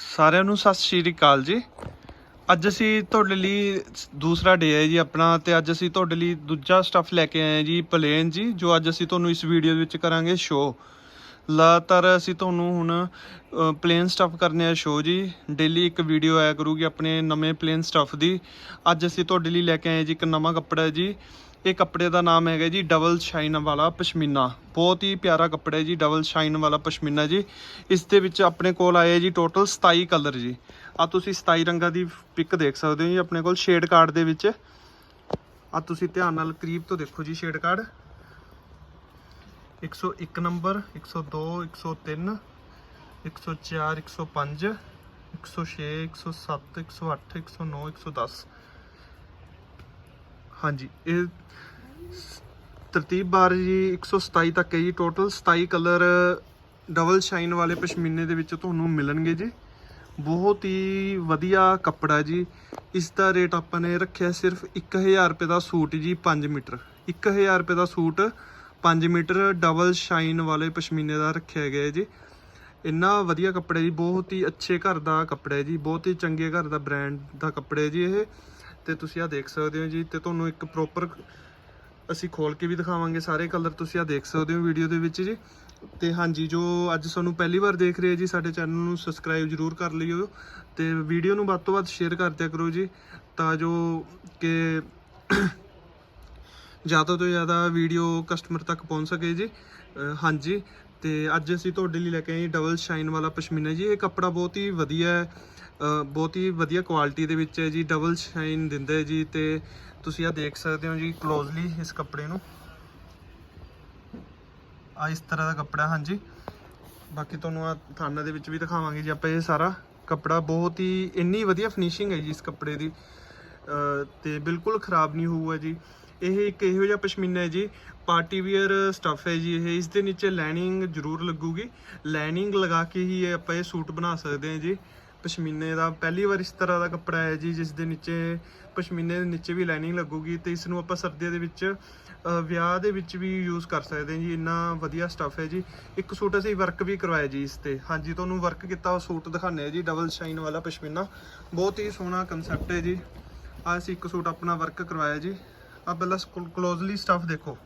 ਸਾਰਿਆਂ ਨੂੰ ਸਤਿ ਸ਼੍ਰੀ ਅਕਾਲ ਜੀ। ਅੱਜ ਅਸੀਂ ਤੁਹਾਡੇ ਲਈ ਦੂਸਰਾ ਡੇ ਹੈ ਜੀ ਆਪਣਾ ਤੇ ਅੱਜ ਅਸੀਂ ਤੁਹਾਡੇ ਲਈ ਦੂਜਾ ਸਟੱਫ ਲੈ ਕੇ ਆਏ ਹਾਂ ਜੀ ਪਲੇਨ ਜੀ, ਜੋ ਅੱਜ ਅਸੀਂ ਤੁਹਾਨੂੰ ਇਸ ਵੀਡੀਓ ਵਿੱਚ ਕਰਾਂਗੇ ਸ਼ੋ ਲਗਾਤਾਰ ਅਸੀਂ ਤੁਹਾਨੂੰ ਹੁਣ ਪਲੇਨ ਸਟੱਫ ਕਰਨੇ ਆ ਸ਼ੋ ਜੀ। ਡੇਲੀ ਇੱਕ ਵੀਡੀਓ ਆਇਆ ਕਰੂਗੀ ਆਪਣੇ ਨਵੇਂ ਪਲੇਨ ਸਟੱਫ ਦੀ। ਅੱਜ ਅਸੀਂ ਤੁਹਾਡੇ ਲਈ ਲੈ ਕੇ ਆਏ ਜੀ ਇੱਕ ਨਵਾਂ ਕੱਪੜਾ ਜੀ। ਇਹ ਕੱਪੜੇ ਦਾ ਨਾਮ ਹੈਗਾ ਜੀ ਡਬਲ ਸ਼ਾਈਨ ਵਾਲਾ ਪਸ਼ਮੀਨਾ। ਬਹੁਤ ਹੀ ਪਿਆਰਾ ਕੱਪੜਾ ਹੈ ਜੀ ਡਬਲ ਸ਼ਾਈਨ ਵਾਲਾ ਪਸ਼ਮੀਨਾ ਜੀ। ਇਸ ਦੇ ਵਿੱਚ ਆਪਣੇ ਕੋਲ ਆਏ ਜੀ ਟੋਟਲ 27 ਕਲਰ ਜੀ। ਆ ਤੁਸੀਂ 27 ਰੰਗਾਂ ਦੀ ਪਿਕ ਦੇਖ ਸਕਦੇ ਹੋ ਜੀ ਆਪਣੇ ਕੋਲ ਸ਼ੇਡ ਕਾਰਡ ਦੇ ਵਿੱਚ। ਆ ਤੁਸੀਂ ਧਿਆਨ ਨਾਲ ਕਰੀਬ ਤੋਂ ਦੇਖੋ ਜੀ ਸ਼ੇਡ ਕਾਰਡ 101 ਨੰਬਰ 102 103 104 105 106 107 108 109 110 ਹਾਂਜੀ ਇਹ ਤਰਤੀਬ ਬਾਰ ਜੀ 127 ਤੱਕ ਹੈ ਜੀ ਟੋਟਲ 27 ਕਲਰ ਡਬਲ ਸ਼ਾਈਨ ਵਾਲੇ ਪਸ਼ਮੀਨੇ ਦੇ ਵਿੱਚ ਤੁਹਾਨੂੰ ਮਿਲਣਗੇ ਜੀ ਬਹੁਤ ਹੀ ਵਧੀਆ ਕੱਪੜਾ ਜੀ ਇਸ ਦਾ ਰੇਟ ਆਪਾਂ ਨੇ ਰੱਖਿਆ ਸਿਰਫ 1000 ਰੁਪਏ ਦਾ ਸੂਟ ਜੀ 5 ਮੀਟਰ 1000 ਰੁਪਏ ਦਾ ਸੂਟ 5 ਮੀਟਰ ਡਬਲ ਸ਼ਾਈਨ ਵਾਲੇ ਪਸ਼ਮੀਨੇ ਦਾ ਰੱਖਿਆ ਗਿਆ ਹੈ ਜੀ। ਇੰਨਾ ਵਧੀਆ ਕੱਪੜਾ ਜੀ, ਬਹੁਤ ਹੀ ਅੱਛੇ ਘਰ ਦਾ ਕੱਪੜਾ ਹੈ ਜੀ, ਬਹੁਤ ਹੀ ਚੰਗੇ ਘਰ ਦਾ ਬ੍ਰਾਂਡ ਦਾ ਕੱਪੜਾ ਹੈ ਜੀ ਇਹ। ਤੇ ਤੁਸੀਂ ਆ ਦੇਖ ਸਕਦੇ ਹੋ ਜੀ, ਤੇ ਤੁਹਾਨੂੰ ਇੱਕ ਪ੍ਰੋਪਰ ਅਸੀਂ ਖੋਲ ਕੇ ਵੀ ਦਿਖਾਵਾਂਗੇ ਸਾਰੇ ਕਲਰ ਤੁਸੀਂ ਆ ਦੇਖ ਸਕਦੇ ਹੋ ਵੀਡੀਓ ਦੇ ਵਿੱਚ ਜੀ। ਤੇ ਹਾਂਜੀ, ਜੋ ਅੱਜ ਸਾਨੂੰ ਪਹਿਲੀ ਵਾਰ ਦੇਖ ਰਹੇ ਜੀ, ਸਾਡੇ ਚੈਨਲ ਨੂੰ ਸਬਸਕ੍ਰਾਈਬ ਜਰੂਰ ਕਰ ਲਿਓ। ਤੇ ਵੀਡੀਓ ਨੂੰ ਵੱਧ ਤੋਂ ਵੱਧ ਸ਼ੇਅਰ ਕਰ ਦਿਆ ਕਰੋ ਜੀ, ਤਾਂ ਜੋ ਕਿ ਜ਼ਿਆਦਾ ਤੋਂ ਜ਼ਿਆਦਾ ਵੀਡੀਓ ਕਸਟਮਰ ਤੱਕ ਪਹੁੰਚ ਸਕੇ ਜੀ। ਹਾਂਜੀ, ਤੇ ਅੱਜ ਅਸੀਂ ਤੁਹਾਡੇ ਲਈ ਲੈ ਕੇ ਆਏ ਡਬਲ ਸ਼ਾਈਨ ਵਾਲਾ ਪਸ਼ਮੀਨਾ ਜੀ। ਇਹ ਕੱਪੜਾ ਬਹੁਤ ਹੀ ਵਧੀਆ ਹੈ ਬਹੁਤ ਹੀ ਵਧੀਆ ਕੁਆਲਿਟੀ ਦੇ ਵਿੱਚ ਹੈ ਜੀ। ਡਬਲ ਸ਼ਾਈਨ ਦਿੰਦਾ ਹੈ ਜੀ, ਤੇ ਤੁਸੀਂ ਆ ਦੇਖ ਸਕਦੇ ਹੋ ਜੀ ਕਲੋਜ਼ਲੀ ਇਸ ਕੱਪੜੇ ਨੂੰ। ਆ ਇਸ ਤਰ੍ਹਾਂ ਦਾ ਕੱਪੜਾ, ਹਾਂਜੀ। ਬਾਕੀ ਤੁਹਾਨੂੰ ਆ ਥਾਨਾ ਦੇ ਵਿੱਚ ਵੀ ਦਿਖਾਵਾਂਗੇ ਜੀ ਆਪਾਂ ਇਹ ਸਾਰਾ ਕੱਪੜਾ। ਬਹੁਤ ਹੀ, ਇੰਨੀ ਵਧੀਆ ਫਿਨਿਸ਼ਿੰਗ ਹੈ ਜੀ ਇਸ ਕੱਪੜੇ ਦੀ। ਤੇ ਬਿਲਕੁਲ ਖਰਾਬ ਨਹੀਂ ਹੋਊਗਾ ਜੀ। ਇਹ ਇੱਕ ਇਹੋ ਜਿਹਾ ਪਸ਼ਮੀਨਾ ਹੈ ਜੀ। ਪਾਰਟੀ ਵੇਅਰ ਸਟੱਫ ਹੈ ਜੀ ਇਹ। ਇਸ ਦੇ ਨੀਚੇ ਲਾਈਨਿੰਗ ਜ਼ਰੂਰ ਲੱਗੂਗੀ। ਲਾਈਨਿੰਗ ਲਗਾ ਕੇ ਹੀ ਇਹ ਆਪਾਂ ਇਹ ਸੂਟ ਬਣਾ ਸਕਦੇ ਹਾਂ ਜੀ। ਪਸ਼ਮੀਨੇ ਦਾ ਪਹਿਲੀ ਵਾਰ ਇਸ ਤਰ੍ਹਾਂ ਦਾ ਕੱਪੜਾ ਹੈ ਜੀ, ਜਿਸ ਦੇ ਨੀਚੇ ਪਸ਼ਮੀਨੇ ਦੇ ਨੀਚੇ ਵੀ ਲਾਈਨਿੰਗ ਲੱਗੂਗੀ ਤੇ ਇਸ ਨੂੰ ਆਪਾਂ ਸਰਦੀਆਂ ਦੇ ਵਿੱਚ ਵਿਆਹ ਦੇ ਵਿੱਚ ਵੀ ਯੂਜ਼ ਕਰ ਸਕਦੇ ਹਾਂ ਜੀ। ਇੰਨਾ ਵਧੀਆ ਸਟੱਫ ਹੈ ਜੀ। ਇੱਕ ਸੂਟ ਅਸੀਂ ਵਰਕ ਵੀ ਕਰਵਾਇਆ ਜੀ ਇਸ ਤੇ। ਹਾਂਜੀ, ਤੁਹਾਨੂੰ ਵਰਕ ਕੀਤਾ ਉਹ ਸੂਟ ਦਿਖਾਣੇ ਆ ਜੀ। ਡਬਲ ਸ਼ਾਈਨ ਵਾਲਾ ਪਸ਼ਮੀਨਾ। ਬਹੁਤ ਹੀ ਸੋਹਣਾ ਕਨਸੈਪਟ ਹੈ ਜੀ। ਆ ਅਸੀਂ ਇੱਕ ਸੂਟ ਆਪਣਾ ਵਰਕ ਕਰਵਾਇਆ ਜੀ। ਆ ਪਹਿਲਾਂ ਕਲੋਜ਼ਲੀ ਸਟੱਫ ਦੇਖੋ।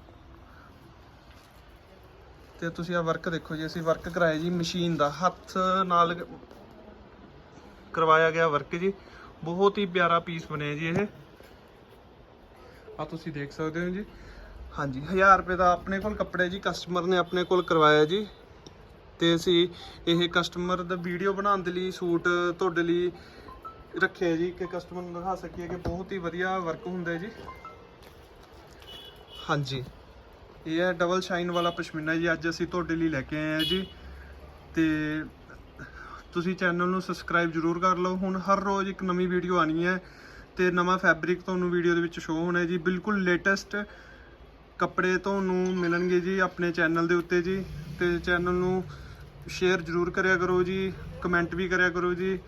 ਤੇ ਤੁਸੀਂ ਆ ਵਰਕ ਦੇਖੋ ਜੀ, ਅਸੀਂ ਵਰਕ ਕਰਾਇਆ ਜੀ ਮਸ਼ੀਨ ਦਾ। ਹੱਥ ਨਾਲ ਕਰਵਾਇਆ ਗਿਆ ਵਰਕ ਜੀ। ਬਹੁਤ ਹੀ ਪਿਆਰਾ ਪੀਸ ਬਣਿਆ ਜੀ ਇਹ। ਆ ਤੁਸੀਂ ਦੇਖ ਸਕਦੇ ਹੋ ਜੀ। ਹਾਂਜੀ 1000 ਰੁਪਏ ਦਾ ਆਪਣੇ ਕੋਲ ਕੱਪੜੇ ਜੀ ਕਸਟਮਰ ਨੇ ਆਪਣੇ ਕੋਲ ਕਰਵਾਇਆ ਜੀ। ਤੇ ਅਸੀਂ ਇਹ ਕਸਟਮਰ ਦਾ ਵੀਡੀਓ ਬਣਾਉਣ ਦੇ ਲਈ ਸੂਟ, ਤੁਹਾਡੇ ਲਈ ਰੱਖਿਆ ਜੀ ਕਿ ਕਸਟਮਰ ਨੂੰ ਦਿਖਾ ਸਕੀਏ ਕਿ ਬਹੁਤ ਹੀ ਵਧੀਆ ਵਰਕ ਹੁੰਦਾ ਹੈ ਜੀ। ਹਾਂਜੀ। ਇਹ ਹੈ ਡਬਲ ਸ਼ਾਈਨ ਵਾਲਾ ਪਸ਼ਮੀਨਾ ਜੀ, ਅੱਜ ਅਸੀਂ ਤੁਹਾਡੇ ਲਈ ਲੈ ਕੇ ਆਏ ਹਾਂ ਜੀ। ਤੇ ਤੁਸੀਂ ਚੈਨਲ ਨੂੰ ਸਬਸਕ੍ਰਾਈਬ ਜਰੂਰ ਕਰ ਲਓ। ਹੁਣ ਹਰ ਰੋਜ਼ ਇੱਕ ਨਵੀਂ ਵੀਡੀਓ ਆਣੀ ਹੈ ਤੇ ਨਵਾਂ ਫੈਬਰਿਕ ਤੁਹਾਨੂੰ ਵੀਡੀਓ ਦੇ ਵਿੱਚ ਸ਼ੋ ਹੋਣਾ ਹੈ ਜੀ। ਬਿਲਕੁਲ ਲੇਟੈਸਟ ਕੱਪੜੇ ਤੁਹਾਨੂੰ ਮਿਲਣਗੇ ਜੀ ਆਪਣੇ ਚੈਨਲ ਦੇ ਉੱਤੇ ਜੀ। ਤੇ ਚੈਨਲ ਨੂੰ ਸ਼ੇਅਰ ਜਰੂਰ ਕਰਿਆ ਕਰੋ ਜੀ ਕਮੈਂਟ ਵੀ ਕਰਿਆ ਕਰੋ ਜੀ।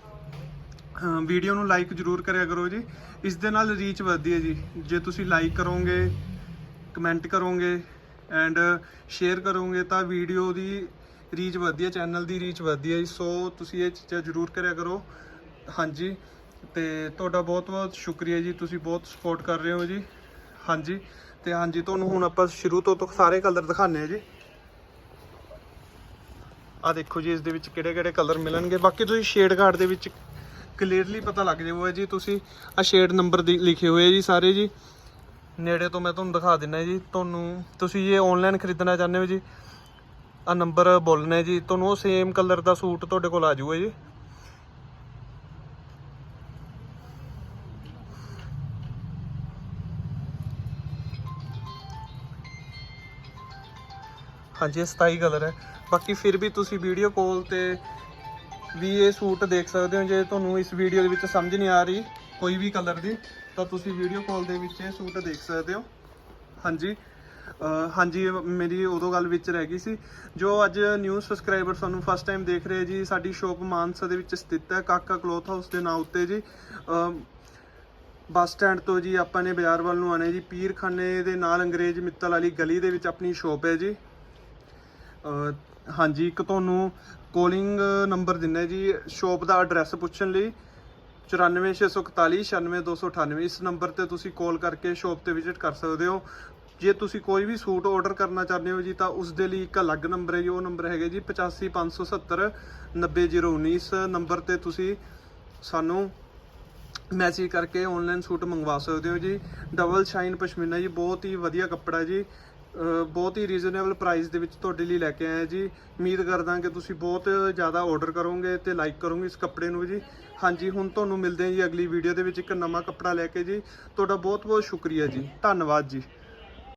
ਵੀਡੀਓ ਨੂੰ ਲਾਈਕ ਜਰੂਰ ਕਰਿਆ ਕਰੋ ਜੀ। ਇਸ ਦੇ ਨਾਲ ਰੀਚ ਵੱਧਦੀ ਹੈ ਜੀ। ਜੇ ਤੁਸੀਂ ਲਾਈਕ ਕਰੋਗੇ ਕਮੈਂਟ ਕਰੋਗੇ ਐਂਡ ਸ਼ੇਅਰ ਕਰੋਗੇ ਤਾਂ ਵੀਡੀਓ ਦੀ ਰੀਚ ਵੱਧਦੀ ਹੈ ਚੈਨਲ ਦੀ ਰੀਚ ਵੱਧਦੀ ਹੈ ਜੀ। ਸੋ ਤੁਸੀਂ ਇਹ ਚੀਜ਼ਾਂ ਜਰੂਰ ਕਰਿਆ ਕਰੋ। ਹਾਂਜੀ। ਤੇ ਤੁਹਾਡਾ ਬਹੁਤ ਬਹੁਤ ਸ਼ੁਕਰੀਆ ਜੀ। ਤੁਸੀਂ ਬਹੁਤ ਸਪੋਰਟ ਕਰ ਰਹੇ ਹੋ ਜੀ। ਹਾਂਜੀ। ਤੇ ਹਾਂਜੀ, ਤੁਹਾਨੂੰ ਹੁਣ ਆਪਾਂ ਸ਼ੁਰੂ ਤੋਂ ਤੋਂ ਸਾਰੇ ਕਲਰ ਦਿਖਾਣੇ ਆ ਜੀ। ਆ ਦੇਖੋ ਜੀ, ਇਸ ਦੇ ਵਿੱਚ ਕਿਹੜੇ ਕਿਹੜੇ ਕਲਰ ਮਿਲਣਗੇ। ਬਾਕੀ ਤੁਸੀਂ ਸ਼ੇਡ ਕਾਰਡ ਦੇ ਵਿੱਚ ਕਲੀਅਰਲੀ ਪਤਾ ਲੱਗ ਜਾਊਗਾ ਜੀ। ਤੁਸੀਂ ਆ ਸ਼ੇਡ ਨੰਬਰ ਲਿਖੇ ਹੋਏ ਜੀ ਸਾਰੇ ਜੀ। ਨੇੜੇ ਤੋਂ ਮੈਂ ਤੁਹਾਨੂੰ ਦਿਖਾ ਦਿੰਦਾ ਜੀ। ਤੁਹਾਨੂੰ ਤੁਸੀਂ ਜੇ ਆਨਲਾਈਨ ਖਰੀਦਣਾ ਚਾਹੁੰਦੇ ਹੋ ਜੀ ਆ ਨੰਬਰ ਬੋਲਣਾ ਜੀ। ਤੁਹਾਨੂੰ ਉਹ ਸੇਮ ਕਲਰ ਦਾ ਸੂਟ ਤੁਹਾਡੇ ਕੋਲ ਆ ਜਾਊਗਾ ਜੀ। ਹਾਂਜੀ, ਇਹ 27 ਕਲਰ ਹੈ। ਬਾਕੀ ਫਿਰ ਵੀ ਤੁਸੀਂ ਵੀਡੀਓ ਕਾਲ ਤੇ ਵੀ ਇਹ ਸੂਟ ਦੇਖ ਸਕਦੇ ਹੋ, ਜੇ ਤੁਹਾਨੂੰ ਇਸ ਵੀਡੀਓ ਦੇ ਵਿੱਚ ਸਮਝ ਨਹੀਂ ਆ ਰਹੀ ਕੋਈ ਵੀ ਕਲਰ ਦੀ, ਤਾਂ ਤੁਸੀਂ ਵੀਡੀਓ ਕਾਲ ਦੇ ਵਿੱਚ ਇਹ ਸੂਟ ਦੇਖ ਸਕਦੇ ਹੋ। ਹਾਂਜੀ ਹਾਂਜੀ, ਮੇਰੀ ਉਦੋਂ ਗੱਲ ਵਿੱਚ ਰਹਿ ਗਈ ਸੀ। ਜੋ ਅੱਜ ਨਿਊ ਸਬਸਕ੍ਰਾਈਬਰ ਸਾਨੂੰ ਫਸਟ ਟਾਈਮ ਦੇਖ ਰਹੇ ਜੀ, ਸਾਡੀ ਸ਼ੋਪ ਮਾਨਸਾ ਦੇ ਵਿੱਚ ਸਥਿਤ ਹੈ, ਕਾਕਾ ਕਲੋਥ ਹਾਊਸ ਦੇ ਨਾਂ ਉੱਤੇ ਜੀ। ਬੱਸ ਸਟੈਂਡ ਤੋਂ ਜੀ ਆਪਾਂ ਨੇ ਬਾਜ਼ਾਰ ਵੱਲ ਨੂੰ ਆਣੇ ਜੀ, ਪੀਰਖਾਨੇ ਦੇ ਨਾਲ ਅੰਗਰੇਜ਼ ਮਿੱਤਲ ਵਾਲੀ ਗਲੀ ਦੇ ਵਿੱਚ ਆਪਣੀ ਸ਼ੋਪ ਹੈ ਜੀ। ਹਾਂਜੀ, ਇੱਕ ਤੁਹਾਨੂੰ ਕਾਲਿੰਗ ਨੰਬਰ ਦਿੰਨਾ ਜੀ ਸ਼ੋਪ ਦਾ ਐਡਰੈਸ ਪੁੱਛਣ ਲਈ। 9464 96298 ਇਸ ਨੰਬਰ ਤੇ ਤੁਸੀਂ ਕਾਲ ਕਰਕੇ ਸ਼ੋਪ ਤੇ ਵਿਜ਼ਿਟ ਕਰ ਸਕਦੇ ਹੋ। ਜੇ ਤੁਸੀਂ ਕੋਈ ਵੀ ਸੂਟ ਆਰਡਰ ਕਰਨਾ ਚਾਹੁੰਦੇ ਹੋ ਜੀ, ਤਾਂ ਉਸ ਦੇ ਲਈ ਇੱਕ ਅਲੱਗ ਨੰਬਰ ਹੈ ਜੀ, ਉਹ ਨੰਬਰ ਹੈਗਾ ਜੀ 85570 90019 ਇਸ ਨੰਬਰ ਤੇ ਤੁਸੀਂ ਸਾਨੂੰ ਮੈਸੇਜ ਕਰਕੇ ਆਨਲਾਈਨ ਸੂਟ ਮੰਗਵਾ ਸਕਦੇ ਹੋ ਜੀ। ਡਬਲ ਸ਼ਾਈਨ ਪਸ਼ਮੀਨਾ ਜੀ, ਬਹੁਤ ਹੀ ਵਧੀਆ ਕੱਪੜਾ ਜੀ। ਬਹੁਤ ਹੀ ਰੀਜ਼ਨੇਬਲ ਪ੍ਰਾਈਸ ਦੇ ਵਿੱਚ ਤੁਹਾਡੇ ਲਈ ਲੈ ਕੇ ਆਏ ਹਾਂ ਜੀ। ਉਮੀਦ ਕਰਦਾ ਕਿ ਤੁਸੀਂ ਬਹੁਤ ਜ਼ਿਆਦਾ ਆਰਡਰ ਕਰੋਗੇ ਤੇ ਲਾਈਕ ਕਰੋਗੇ ਇਸ ਕੱਪੜੇ ਨੂੰ ਜੀ ਹਾਂਜੀ, ਹੁਣ ਤੁਹਾਨੂੰ ਮਿਲਦੇ ਹਾਂ ਜੀ ਅਗਲੀ ਵੀਡੀਓ ਦੇ ਵਿੱਚ ਇੱਕ ਨਵਾਂ ਕੱਪੜਾ ਲੈ ਕੇ ਜੀ। ਤੁਹਾਡਾ ਬਹੁਤ ਬਹੁਤ ਸ਼ੁਕਰੀਆ ਜੀ। ਧੰਨਵਾਦ ਜੀ।